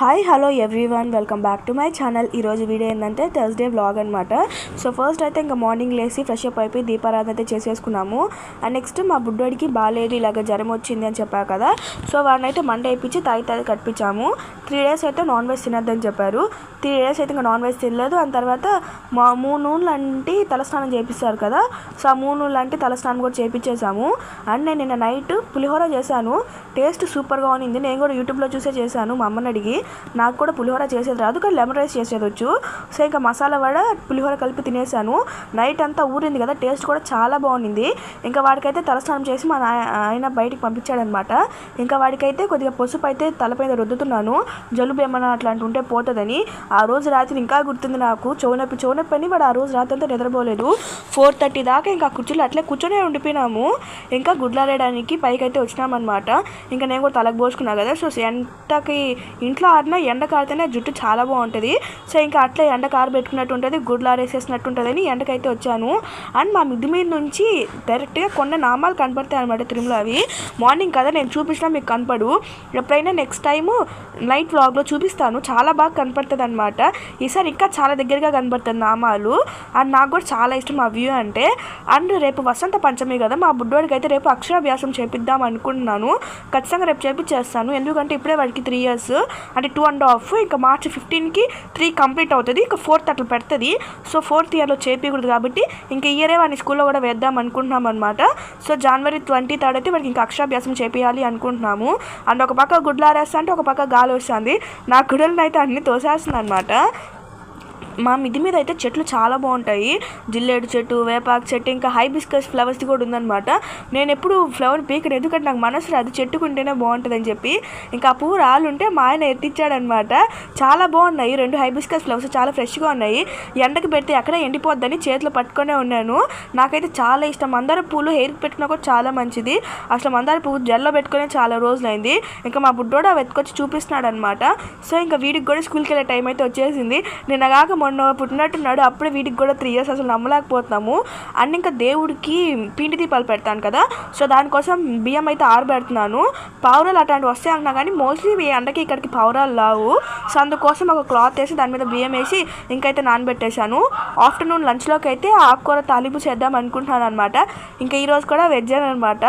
Hi hello everyone welcome back to my channel ఈరోజు video ఏంటంటే Thursday vlog అనమాట so first అయితే ఇంకా మార్నింగ్ లేసి ఫ్రెష్ అప్ అయిపోయి దీపారాధన అయితే చేసేసుకున్నాము. అండ్ నెక్స్ట్ మా బుడ్డోడికి బాగాలేదు ఇలాగ జ్వరం వచ్చింది అని చెప్పారు కదా. సో వాడిని అయితే మండే వేయించి తాగి తాగి కట్టించాము. త్రీ డేస్ అయితే నాన్ వెజ్ తినద్దని చెప్పారు. త్రీ డేస్ అయితే ఇంకా నాన్ వెజ్ తినలేదు. అండ్ తర్వాత మా మూడు నూనెలు అంటే తలస్నానం చేపిస్తారు కదా. సో ఆ మూడు నూనెలు అంటే తలస్నానం కూడా చేపించేసాము అండ్ నేను నిన్న నైట్ పులిహోర చేశాను. టేస్ట్ సూపర్గా ఉన్నింది. నేను కూడా యూట్యూబ్లో చూసే చేశాను మా అమ్మని అడిగి. నాకు కూడా పులిహోర చేసేది రాదు కానీ లెమన్ రైస్ చేసేది వచ్చు సో ఇంకా మసాలా వడ పులిహోర కలిపి తినేసాను. నైట్ అంతా ఊరింది కదా టేస్ట్ కూడా చాలా బాగుంది ఇంకా వాడికైతే తలస్నానం చేసి మా ఆయన బయటికి పంపించాడనమాట. ఇంకా వాడికైతే కొద్దిగా పసుపు అయితే తలపైన రుద్దుతున్నాను. జలుబు ఏమన్నా అట్లాంటి ఉంటే పోతుందని. ఆ రోజు రాత్రి ఇంకా గుర్తుంది నాకు. చెవునొప్పి చెవునొప్పి అని వాడు ఆ రోజు రాత్రి అంతా నిద్రపోలేదు. ఫోర్ థర్టీ దాకా ఇంకా కుర్చీలో అట్లే కూర్చొనే ఉండిపోయినాము. ఇంకా గుడ్లాడడానికి పైకి అయితే వచ్చినామన్నమాట. ఇంకా నేను కూడా తలకు పోసుకున్నా కదా సో ఎంతకి ఇంట్లో ఆడినా ఎండ కారితేనే జుట్టు చాలా బాగుంటుంది. సో ఇంకా అట్లా ఎండ కారబెట్టుకున్నట్టు ఉంటుంది గుడ్లు ఆరేసేసినట్టు ఉంటుందని ఎండకైతే వచ్చాను. అండ్ మా మిద్ది మీద నుంచి డైరెక్ట్గా కొండ నామాలు కనపడతాయి అనమాట తిరుమల అవి. మార్నింగ్ కదా నేను చూపించినా మీకు కనపడు ఎప్పుడైనా నెక్స్ట్ టైము నైట్ వ్లాగ్లో చూపిస్తాను. చాలా బాగా కనపడుతుంది అనమాట ఈసారి ఇంకా చాలా దగ్గరగా కనపడుతుంది నామాలు. అండ్ నాకు కూడా చాలా ఇష్టం ఆ వ్యూ అంటే. అండ్ రేపు వసంత పంచమి కదా మా బుడ్డోడికి అయితే రేపు అక్షరాభ్యాసం చేపిద్దాం అనుకుంటున్నాను. ఖచ్చితంగా రేపు చేపించేస్తాను ఎందుకంటే ఇప్పుడే వాడికి త్రీ ఇయర్స్. అంటే టూ అండ్ హాఫ్ ఇంకా మార్చి ఫిఫ్టీన్కి త్రీ కంప్లీట్ అవుతుంది ఇంకా ఫోర్త్ అట్లా పెడుతుంది. సో ఫోర్త్ ఇయర్లో చేపించకూడదు కాబట్టి ఇంకా ఇయరే వాడిని స్కూల్లో కూడా వేద్దాం అనుకుంటున్నాం అనమాట సో జనవరి ట్వంటీ థర్డ్ అయితే వాడికి ఇంకా అక్షరాభ్యాసం చేపించాలి అనుకుంటున్నాము. అండ్ ఒక పక్క గుడ్లారేస్తా అంటే ఒక పక్క గాలి వస్తుంది నా గుడలను అయితే అన్ని తోసేస్తుంది అనమాట మా మిద్ది మీద అయితే చెట్లు చాలా బాగుంటాయి. జిల్లేడు చెట్టు వేపాకు చెట్టు ఇంకా హైబిస్కస్ ఫ్లవర్స్ కూడా ఉందన్నమాట. నేను ఎప్పుడు ఫ్లవర్ పీకను ఎందుకంటే నాకు మనసు రాదు చెట్టుకుంటేనే బాగుంటుందని చెప్పి. ఇంకా ఆ పువ్వు రాలుంటే మా ఆయన ఎత్తిచ్చాడనమాట చాలా బాగున్నాయి రెండు హైబిస్కస్ ఫ్లవర్స్ చాలా ఫ్రెష్గా ఉన్నాయి. ఎండకు పెడితే ఎక్కడ ఎండిపోద్దని చేతిలో పట్టుకొనే ఉన్నాను. నాకైతే చాలా ఇష్టం. మందార పూలు హెయిర్కి పెట్టుకున్నా కూడా చాలా మంచిది. అసలు మందార పువ్వు జెల్లో పెట్టుకునే చాలా రోజులైంది. ఇంకా మా బుడ్డోడు అవి ఎత్తుకొచ్చి చూపిస్తున్నాడు అనమాట సో ఇంకా వీడికి కూడా స్కూల్కి వెళ్ళే టైం అయితే వచ్చేసింది. నిన్న కాక మొన్న పుట్టినట్టున్నాడు. అప్పుడే వీటికి కూడా త్రీ ఇయర్స్ అసలు నమ్మలేకపోతున్నాము. అండ్ ఇంకా దేవుడికి పిండి దీపాలు పెడతాను కదా. సో దానికోసం బియ్యం అయితే ఆరబెడుతున్నాను. పావురాలు అట్లాంటివి వస్తాయి అన్నా కానీ మోస్ట్లీ ఈ ఎండకి ఇక్కడికి పావురాలు రావు. సో అందుకోసం ఒక క్లాత్ వేసి దాని మీద బియ్యం వేసి ఇంకైతే నానబెట్టేశాను. ఆఫ్టర్నూన్ లంచ్లోకి అయితే ఆకుకూర తాలింపు చేద్దాం అనుకుంటున్నాను అనమాట ఇంకా ఈరోజు కూడా వెజ్ అనమాట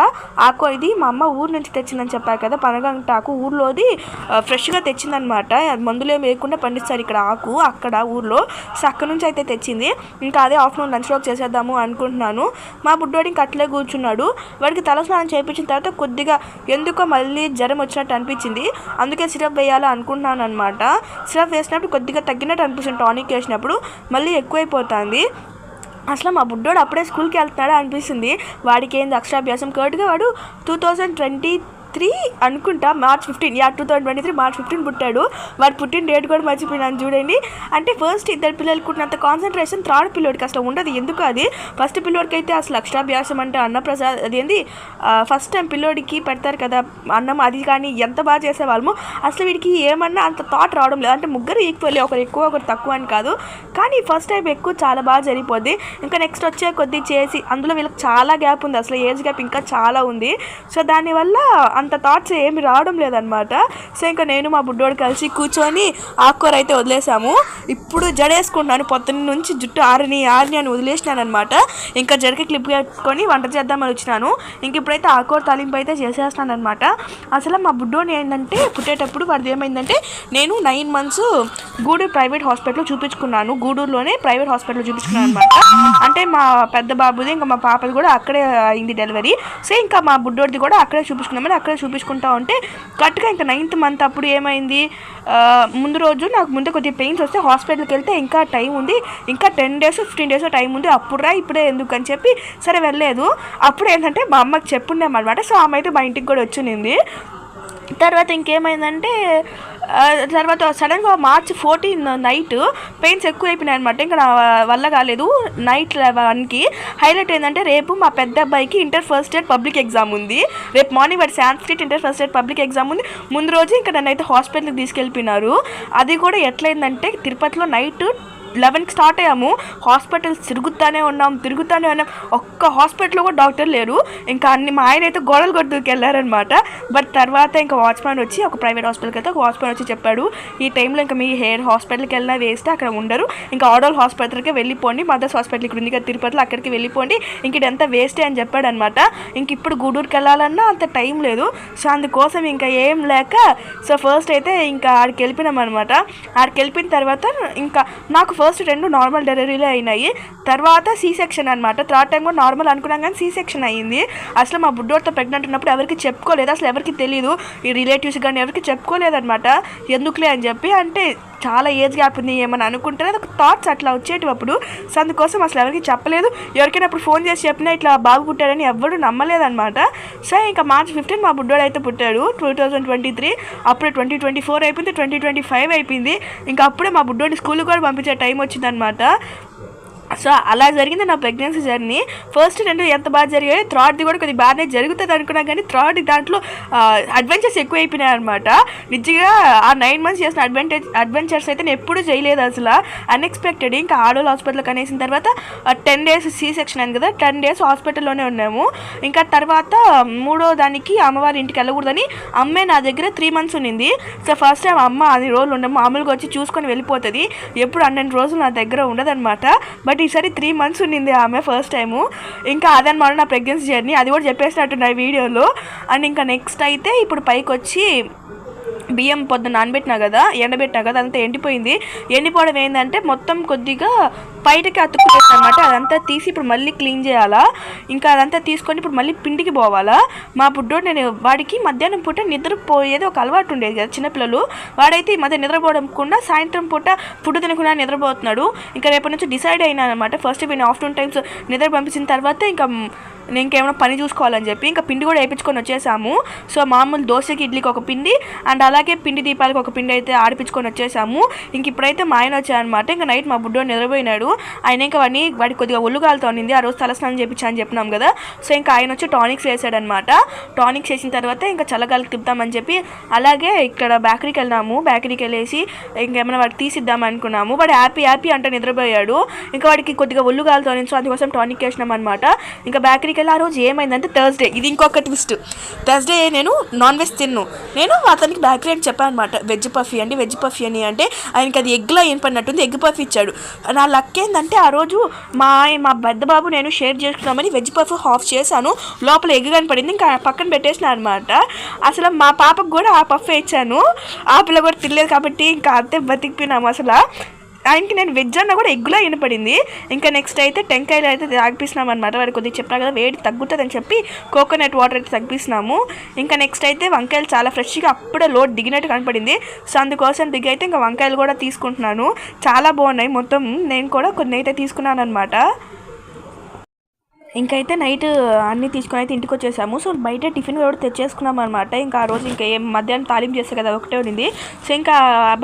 ఆకు ఇది మా అమ్మ ఊరు నుంచి తెచ్చిందని చెప్పారు కదా. పనగంటాకు ఊర్లోది ఫ్రెష్గా తెచ్చిందనమాట మందులు ఏమి వేయకుండా పండిస్తారు ఇక్కడ ఆకు అక్కడ ఊర్లో. సో అక్కడ నుంచి అయితే తెచ్చింది. ఇంకా అదే ఆఫ్టర్నూన్ లంచ్లోకి చేసేద్దాము అనుకుంటున్నాను. మా బుడ్డోడి ఇంకా అట్లే కూర్చున్నాడు. వాడికి తలస్నానం చేయించిన తర్వాత కొద్దిగా ఎందుకో మళ్ళీ జ్వరం వచ్చినట్టు అనిపించింది. అందుకే సిరప్ వేయాలి అనుకుంటున్నాను అనమాట సిరప్ వేసినప్పుడు కొద్దిగా తగ్గినట్టు అనిపిస్తుంది టానిక్ వేసినప్పుడు. మళ్ళీ ఎక్కువైపోతుంది. అసలు మా బుడ్డోడు అప్పుడే స్కూల్కి వెళ్తున్నాడు అనిపిస్తుంది. వాడికి ఏంది అక్షరాభ్యాసం? కరెక్ట్గా వాడు టూ థౌజండ్ ట్వంటీ త్రీ అనుకుంటా March fifteen yeah two thousand twenty three March fifteen పుట్టాడు. వాడు పుట్టిన డేట్ కూడా మర్చిపోయినాను చూడండి. అంటే ఫస్ట్ ఇద్దరు పిల్లలు ఉన్నంత కాన్సన్ట్రేషన్ థర్డ్ పిల్లోడికి అసలు ఉండదు. ఎందుకు అది? ఫస్ట్ పిల్లోడికి అయితే అసలు అక్షరాభ్యాసం అంటే అన్నప్రసాద్ అదేంది? ఫస్ట్ టైం పిల్లోడికి పెడతారు కదా అన్నం అది కానీ ఎంత బాగా చేసేవాళ్ళము అసలు వీడికి ఏమన్నా అంత థాట్ రావడం లేదు. అంటే ముగ్గురు ఈక్వల్లీ ఒకరు ఎక్కువ ఒకరు తక్కువ అని కాదు. కానీ ఫస్ట్ టైం ఎక్కువ చాలా బాగా జరిగిపోద్ది. ఇంకా నెక్స్ట్ వచ్చే కొద్దీ చేసి అందులో వీళ్ళకి చాలా గ్యాప్ ఉంది. అసలు ఏజ్ గ్యాప్ ఇంకా చాలా ఉంది. సో దానివల్ల అంత థాట్స్ ఏమి రావడం లేదనమాట సో ఇంకా నేను మా బుడ్డోడు కలిసి కూర్చొని ఆకుకూర అయితే వదిలేసాము. ఇప్పుడు జడేసుకుంటున్నాను. పొద్దున్న నుంచి జుట్టు ఆరిని ఆరిని అని వదిలేసినాను అనమాట ఇంకా జడకి క్లిప్ కట్టుకొని వంట చేద్దామని వచ్చినాను. ఇంక ఇప్పుడైతే ఆకుకూర తాలింపు అయితే చేసేస్తున్నాను అనమాట అసలు మా బుడ్డోని ఏంటంటే పుట్టేటప్పుడు వాడిది ఏమైందంటే నేను నైన్ మంత్స్ గూడూరు ప్రైవేట్ హాస్పిటల్లో చూపించుకున్నాను. గూడూరులోనే ప్రైవేట్ హాస్పిటల్లో చూపించుకున్నాను అనమాట అంటే మా పెద్ద బాబుది ఇంకా మా పాపది కూడా అక్కడే అయింది డెలివరీ సో ఇంకా మా బుడ్డోడిది కూడా అక్కడే చూపించుకున్నామని అక్కడే చూపించుకుంటా ఉంటే కరెక్ట్గా ఇంకా నైన్త్ మంత్ అప్పుడు ఏమైంది? ముందు రోజు నాకు ముందు కొద్దిగా పెయిన్స్ వస్తే హాస్పిటల్కి వెళ్తే ఇంకా టైం ఉంది. ఇంకా ten days fifteen days time ఉంది. అప్పుడురా ఇప్పుడే ఎందుకు అని చెప్పి సరే వెళ్ళలేదు. అప్పుడు ఏంటంటే మా అమ్మకి చెప్పుండేమన్నమాట. సో ఆమె అయితే మా ఇంటికి కూడా వచ్చింది. తర్వాత ఇంకేమైందంటే తర్వాత సడన్గా మార్చ్ ఫోర్టీన్ నైట్ పెయిన్స్ ఎక్కువ అయిపోయినాయి అనమాట ఇంకా నా వల్ల కాలేదు. నైట్ వన్కి హైలైట్ ఏంటంటే రేపు మా పెద్ద అబ్బాయికి inter first year public exam ఉంది. రేపు మార్నింగ్ వాడి Sanskrit inter first year public exam ఉంది. ముందు రోజు ఇంకా నన్ను అయితే హాస్పిటల్కి తీసుకెళ్ళిపోయినారు. అది కూడా ఎట్లయిందంటే తిరుపతిలో నైట్ లెవెన్కి స్టార్ట్ అయ్యాము. హాస్పిటల్స్ తిరుగుతూనే ఉన్నాం తిరుగుతూనే ఉన్నాం. ఒక్క హాస్పిటల్లో కూడా డాక్టర్ లేరు. ఇంకా అన్ని మా ఆయన అయితే గొడవలు కొట్టుకు వెళ్ళారనమాట బట్ తర్వాత ఇంకా వాచ్మెన్ వచ్చి ఒక ప్రైవేట్ హాస్పిటల్కి అయితే ఒక వాచ్మెన్ వచ్చి చెప్పాడు ఈ టైంలో ఇంకా మీ హెయిర్ హాస్పిటల్కి వెళ్ళినా వేస్తే అక్కడ ఉండరు. ఇంకా ఆడోల్ హాస్పిటల్కి వెళ్ళిపోండి మదర్స్ హాస్పిటల్ ఇక్కడ ఉంది కదా తిరుపతిలో అక్కడికి వెళ్ళిపోండి. ఇంక ఇదంతా వేస్టే అని చెప్పాడు అనమాట ఇంక ఇప్పుడు గూడూరుకి వెళ్ళాలన్నా అంత టైం లేదు. సో అందుకోసం ఇంకా ఏం లేక సో ఫస్ట్ అయితే ఇంకా ఆడికి వెళ్ళిపోయినాం అనమాట ఆడికి వెళ్ళిపోయిన తర్వాత ఇంకా నాకు ఫస్ట్ ఫస్ట్ రెండు నార్మల్ డెలివరీలే అయినాయి. తర్వాత సీ సెక్షన్ అనమాట థర్డ్ టైం కూడా నార్మల్ అనుకున్నాం కానీ సీ సెక్షన్ అయ్యింది. అసలు మా బుడ్డోడితో ప్రెగ్నెంట్ ఉన్నప్పుడు ఎవరికి చెప్పుకోలేదు. అసలు ఎవరికి తెలియదు ఈ రిలేటివ్స్ కానీ ఎవరికి చెప్పుకోలేదన్నమాట. ఎందుకులే అని చెప్పి అంటే చాలా ఏజ్ గ్యాప్ ఉంది ఏమని అనుకుంటే అది ఒక థాట్స్ అట్లా వచ్చేటప్పుడు సో అందుకోసం అసలు ఎవరికి చెప్పలేదు. ఎవరికైనా అప్పుడు ఫోన్ చేసి చెప్పినా ఇట్లా బాబు పుట్టాడని ఎవ్వరూ నమ్మలేదన్నమాట. సో ఇంకా మార్చ్ ఫిఫ్టీన్ మా బుడ్డోడు అయితే పుట్టాడు టూ థౌజండ్ ట్వంటీ త్రీ అప్పుడే ట్వంటీ ట్వంటీ ఫోర్ అయిపోయింది ట్వంటీ ట్వంటీ ఫైవ్ అయిపోయింది. ఇంకా అప్పుడే మా బుడ్డోడిని స్కూల్కి కూడా పంపించే టైం వచ్చిందనమాట సో అలా జరిగింది నా ప్రెగ్నెన్సీ జర్నీ ఫస్ట్ రెండు ఎంత బాగా జరిగాయి థర్డ్ది కూడా కొద్దిగా బాగానే జరుగుతుంది అనుకున్నా కానీ థర్డ్ దాంట్లో అడ్వెంచర్స్ ఎక్కువ అయిపోయినాయి అనమాట నిజంగా ఆ నైన్ మంత్స్ చేసిన అడ్వెంటేజ్ అడ్వెంచర్స్ అయితే నేను ఎప్పుడూ చేయలేదు అసలు. అన్ఎక్స్పెక్టెడ్ ఇంకా ఆడోళ్ళు హాస్పిటల్కి అనేసిన తర్వాత టెన్ డేస్ సీ సెక్షన్ అయింది కదా టెన్ డేస్ హాస్పిటల్లోనే ఉన్నాము. ఇంకా తర్వాత మూడో దానికి అమ్మవారి ఇంటికి వెళ్ళకూడదని అమ్మే నా దగ్గర త్రీ మంత్స్ ఉన్నింది సో ఫస్ట్ టైం అమ్మ అది రోజులు ఉండము మామూలుగా వచ్చి చూసుకొని వెళ్ళిపోతుంది. ఎప్పుడు అన్నెండు రోజులు నా దగ్గర ఉండదన్నమాట. బట్ ఈసారి త్రీ మంత్స్ ఉండింది ఆమె ఫస్ట్ టైము ఇంకా అదనమాట నా ప్రెగ్నెన్సీ జర్నీ అది కూడా చెప్పేసినట్టున్నాయి వీడియోలో అండ్ ఇంకా నెక్స్ట్ అయితే ఇప్పుడు పైకి వచ్చి బియ్యం పొద్దున నానబెట్టినా కదా ఎండబెట్టినా కదా అదంతా ఎండిపోయింది. ఎండిపోవడం ఏంటంటే మొత్తం కొద్దిగా బయటకి అతుక్కుపోయింది అనమాట అదంతా తీసి ఇప్పుడు మళ్ళీ క్లీన్ చేయాలా? ఇంకా అదంతా తీసుకొని ఇప్పుడు మళ్ళీ పిండికి పోవాలా? మా బుడ్డోడు నేను వాడికి మధ్యాహ్నం పూట నిద్రపోయేది ఒక అలవాటు ఉండేది కదా చిన్నపిల్లలు. వాడైతే ఈ మధ్య నిద్రపోవడంకుండా సాయంత్రం పూట ఫుడ్ తినకుండా నిద్రపోతున్నాడు. ఇంకా రేపటి నుంచి డిసైడ్ అయినా అనమాట ఫస్ట్ నేను ఆఫ్టర్నూన్ టైమ్స్ నిద్ర పంపించిన తర్వాత ఇంకా ఇంకేమైనా పని చూసుకోవాలని చెప్పి ఇంకా పిండి కూడా వేయించుకొని వచ్చేసాము. సో మామూలు దోశకి ఇడ్లీకి ఒక పిండి అండ్ అలాగే పిండి దీపాలకు ఒక పిండి అయితే ఆడిపించుకొని వచ్చేసాము. ఇంక ఇప్పుడైతే మా ఆయన వచ్చాయన్నమాట ఇంకా నైట్ మా బుడ్డో నిద్రపోయినాడు. ఆయన ఇంకా వాడిని వాడికి కొద్దిగా ఒళ్ళుగాలతో ఉన్నింది ఆ రోజు తలస్నానం చేయించా అని చెప్పినాం కదా. సో ఇంకా ఆయన వచ్చి టానిక్స్ వేసాడనమాట టానిక్స్ వేసిన తర్వాత ఇంకా చల్లగాలికి తిప్పుతామని చెప్పి అలాగే ఇక్కడ బేకరీకి వెళ్ళినాము. బేకరీకి వెళ్ళేసి ఇంకేమైనా వాడికి తీసిద్దాం అనుకున్నాము. వాడు హ్యాపీ హ్యాపీ అంటే నిద్రపోయాడు. ఇంకా వాడికి కొద్దిగా ఒళ్ళుగాలతో సో అందుకోసం టానిక్ వేసినాం అనమాట ఇంకా బేకరీకి వెళ్ళి ఆ రోజు ఏమైందంటే థర్స్డే ఇది ఇంకొక ట్విస్ట్ థర్స్డే నేను నాన్ వెజ్ తిన్ను. నేను అతనికి బేకరీ అని చెప్పాను అనమాట వెజ్ పఫీ అండి వెజ్ పఫీ అని అంటే ఆయనకి అది ఎగ్లో ఏం పడినట్టుంది ఎగ్ పఫ్ ఇచ్చాడు. నా లక్ ఏంటంటే ఆ రోజు మా మా పెద్ద బాబు నేను షేర్ చేసుకున్నామని వెజ్ పఫ్ హాఫ్ చేశాను. లోపల ఎగ్ కనపడింది ఇంకా పక్కన పెట్టేసిన అనమాట అసలు మా పాపకు కూడా ఆ పఫ్ ఇచ్చాను. ఆ పిల్ల కూడా తినలేదు కాబట్టి ఇంకా అంతే బతికిపోయినాము అసలు. ఆయనకి నేను వెజ్ అన్న కూడా ఎగ్గులా వినపడింది. ఇంకా నెక్స్ట్ అయితే టెంకాయలు అయితే తాగిపిస్తున్నాం అనమాట వారికి కొద్దిగా చెప్పినా కదా వేడి తగ్గుతుందని చెప్పి కోకోనట్ వాటర్ అయితే తగ్గిస్తున్నాము ఇంకా నెక్స్ట్ అయితే వంకాయలు చాలా ఫ్రెష్గా అప్పుడే లోడ్ దిగినట్టు కనపడింది. సో అందుకోసం దిగి అయితే ఇంకా వంకాయలు కూడా తీసుకుంటున్నాను. చాలా బాగున్నాయి. మొత్తం నేను కూడా కొన్ని అయితే తీసుకున్నాను అనమాట ఇంకైతే నైట్ అన్నీ తీసుకొని అయితే ఇంటికి వచ్చేసాము. సో బయట టిఫిన్ కూడా తెచ్చేసుకున్నాం అనమాట ఇంకా ఆ రోజు ఇంకా ఏం మధ్యాహ్నం తాలిం చేస్తే కదా ఒకటే ఉండింది. సో ఇంకా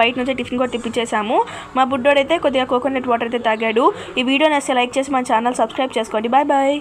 బయట నుంచి టిఫిన్ కూడా తెప్పించేసాము. మా బుడ్డోడైతే కొద్దిగా కోకోనట్ వాటర్ అయితే తాగాడు. ఈ వీడియో అసలు లైక్ చేసి మా ఛానల్ సబ్స్క్రైబ్ చేసుకోండి. Bye bye.